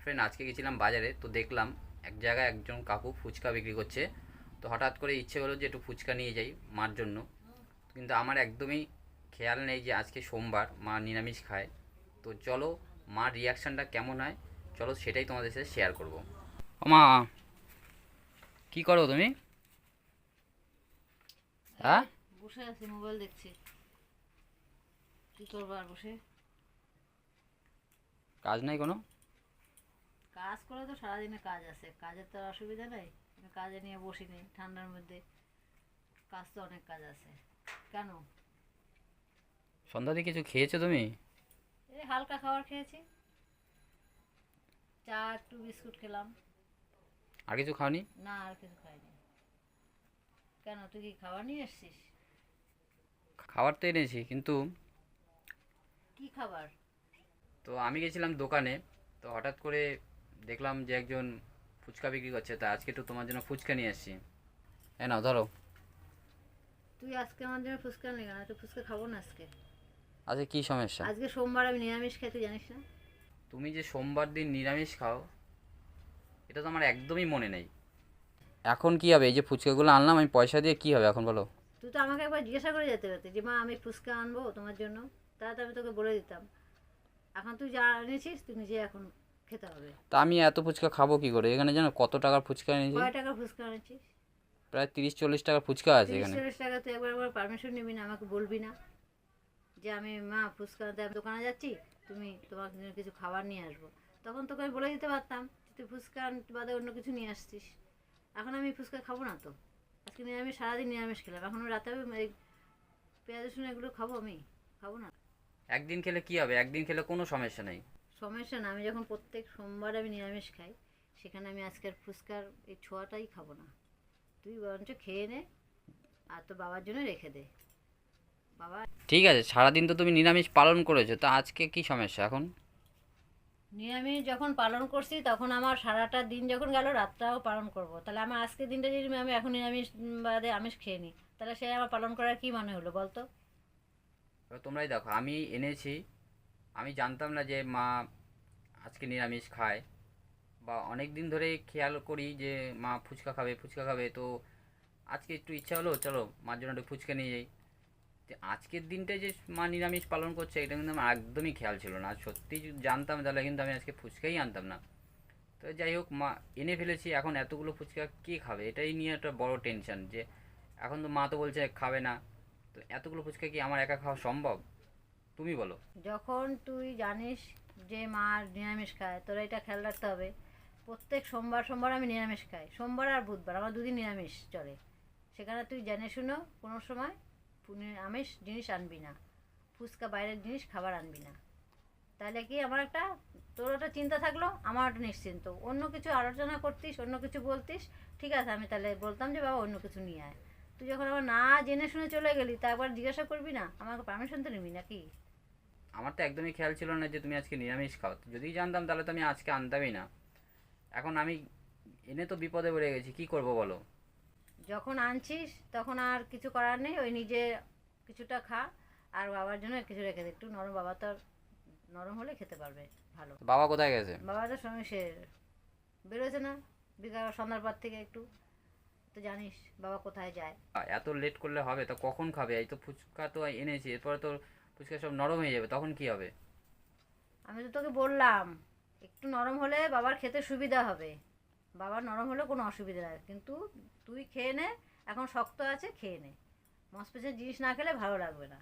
Friend আজকে গেছিলাম বাজারে তো দেখলাম এক জায়গায় একজন কাকু ফুচকা বিক্রি করছে। তো হঠাৎ করে ইচ্ছে হলো যে একটু ফুচকা নিয়ে যাই মার জন্য। কিন্তু আমার একদমই খেয়াল নেই যে আজকে সোমবার মা নিরামিষ খায়। তো চলো মার রিয়াকশানটা কেমন হয়? চলো সেটাই তোমাদের সাথে শেয়ার করব। ও মা কী করো তুমি? হ্যাঁ? বসে আছি মোবাইল দেখছি। কি করব আর বসে? কাজ নাই কোনো? কাজ করে তো সারাদিনে কাজ আছে। কাজের তো আর অসুবিধা নেই। আমি কাজে নিয়ে বসি নেই ঠান্ডার মধ্যে। কাজ তো অনেক কাজ আছে। কেন? সন্ধ্যাতে কিছু খেয়েছো তুমি? এই হালকা খাবার খেয়েছি। চা একটু বিস্কুট খেলাম। আর কিছু খাওনি? না আর কিছু খাইনি। কেন তুই কি খাবার নিয়ে এসছিস? খাবার তো এনেছি কিন্তু কি খাবার? তো আমি গেছিলাম দোকানে তো হঠাৎ করে দেখলাম যে একজন ফুচকা বিক্রি করছে তা আজকে একটু তোমার জন্য ফুচকা নিয়ে এসেছি হ্যাঁ নাও ধরো। তুই আজকে আমার জন্য ফুচকা নিয়ে কেন? তুই ফুচকা খাব না আজকে? আজকে কী সমস্যা? আজকে সোমবার আমি নিরামিষ খেতে জানিস না? তুমি যে সোমবার দিন নিরামিষ খাও এটা তো আমার একদমই মনে নেই। এখন কি হবে? এই যে ফুচকাগুলো আনলাম আমি পয়সা দিয়ে কি হবে এখন বলো? তুই তো আমাকে একবার জিজ্ঞাসা করে যেতে পারতি যে মা আমি ফুচকা আনব তোমার জন্য? তাহলে তো আমি তোকে বলে দিতাম। এখন তুই যা এনেছিস তুই নিজে এখন খেতে হবে। তা আমি এত ফুচকা খাব কি করে? এখানে জানো কত টাকার ফুচকা এনেছি? কয় টাকা ফুচকা এনেছিস? প্রায় তিরিশ চল্লিশ টাকার ফুচকা আছে তিরিশ এখানে। চল্লিশ টাকা তুই একবার একবার পারমিশন নিবি না আমাকে বলবি না যে আমি মা ফুচকা আমি দোকানে যাচ্ছি তুমি তোমার জন্য কিছু খাবার নিয়ে আসব। তখন তোকে আমি বলে দিতে পারতাম তুই ফুচকা বাদে অন্য কিছু নিয়ে আসছিস। এখন আমি ফুচকা খাব না তো। আজকে নিরামিষ সারাদিন নিরামিষ খেলাম। এখন রাতে আমি এই পেঁয়াজ রসুন এগুলো খাব আমি? খাব না? একদিন খেলে কি হবে? একদিন খেলে কোনো সমস্যা নেই। সমস্যা না আমি যখন প্রত্যেক সোমবার আমি নিরামিষ খাই সেখানে আমি আজকের ফুচকার এই ছোঁয়াটাই খাব না। তুই বরঞ্চ খেয়ে নে আর তো বাবার জন্য রেখে দে। বাবা ঠিক আছে সারাদিন তো তুমি নিরামিষ পালন করেছ তা আজকে কি সমস্যা এখন? নিরামিষ যখন পালন করছি তখন আমার সারাটা দিন যখন গেল রাতটাও পালন করব। তাহলে আমার আজকের দিনটা যদি আমি এখন নিরামিষ বাদে আমিষ খেয়ে নিই তাহলে সে আমার পালন করার কি মানে হলো বলতো? তোমরাই দেখো আমি এনেছি আমি জানতাম না যে মা আজকে নিরামিষ খায় বা অনেক দিন ধরে খেয়াল করি যে মা ফুচকা খাবে ফুচকা খাবে। তো আজকে একটু ইচ্ছা হলো, চলো মার জন্য একটু ফুচকা নিয়ে যাই। আজকের দিনটায় যে মা নিরামিষ পালন করছে, এটা কিন্তু আমার একদমই খেয়াল ছিল না। সত্যি জানতাম তাহলে কিন্তু আমি আজকে ফুচকাই আনতাম না। তো যাই হোক, মা এনে ফেলেছি, এখন এতগুলো ফুচকা কে খাবে? এটাই নিয়ে একটা বড় টেনশন যে এখন তো মা তো বলছে খাবে না। তো এতগুলো ফুচকা কি আমার একা খাওয়া সম্ভব? তুমি বলো। যখন তুই জানিস যে মা নিরামিষ খায়, তোরা এটা খেয়াল রাখতে হবে, প্রত্যেক সোমবার সোমবার আমি নিরামিষ খাই, সোমবার আর বুধবার, আমার দুদিন নিরামিষ চলে। সেখানে তুই জেনে শুনো, কোনো সময় আমিষ জিনিস আনবি না, ফুচকা বাইরের জিনিস খাবার আনবি না। তাহলে কি আমার একটা, তোর একটা চিন্তা থাকল? আমার একটা নিশ্চিন্ত। অন্য কিছু আলোচনা করতিস, অন্য কিছু বলতিস, ঠিক আছে, আমি তাহলে বলতাম যে বাবা অন্য কিছু নিয়ে আয়। তুই যখন আবার না জেনে শুনে চলে গেলি, তা একবার জিজ্ঞাসা করবি না? আমাকে পারমিশন তো নিবি নাকি? আমার তো একদমই খেয়াল ছিল না যে তুমি আজকে নিরামিষ খাও। যদি জানতাম তাহলে তো আমি আজকে আনতামই না। এখন আমি এনে তো বিপদে পড়ে গেছি কি করব বলো? যখন আনছিস তখন আর কিছু করার নেই ওই নিজে কিছুটা খা আর বাবার জন্য কিছু রেখে দে। একটু নরম বাবা তো নরম হলে খেতে পারবে ভালো। বাবা কোথায় গেছে? বাবা তো সঙ্গে সে বেরোছে না বিকাল সন্ধ্যার পর থেকে একটু। তো জানিস বাবা কোথায় যায়। এত লেট করলে হবে তো কখন খাবে? এই তো ফুচকা তো এনেছি এরপরে তো ফুচকা সব নরম হয়ে যাবে, তখন কি হবে? আমি তো তোকে বললাম, একটু নরম হলে বাবার খেতে সুবিধা হবে। বাবার নরম হলে কোনো অসুবিধা নেই, কিন্তু তুই খেয়ে নে, এখন শক্ত আছে, খেয়ে নে। মসপেসের জিনিস না খেলে ভালো লাগবে না।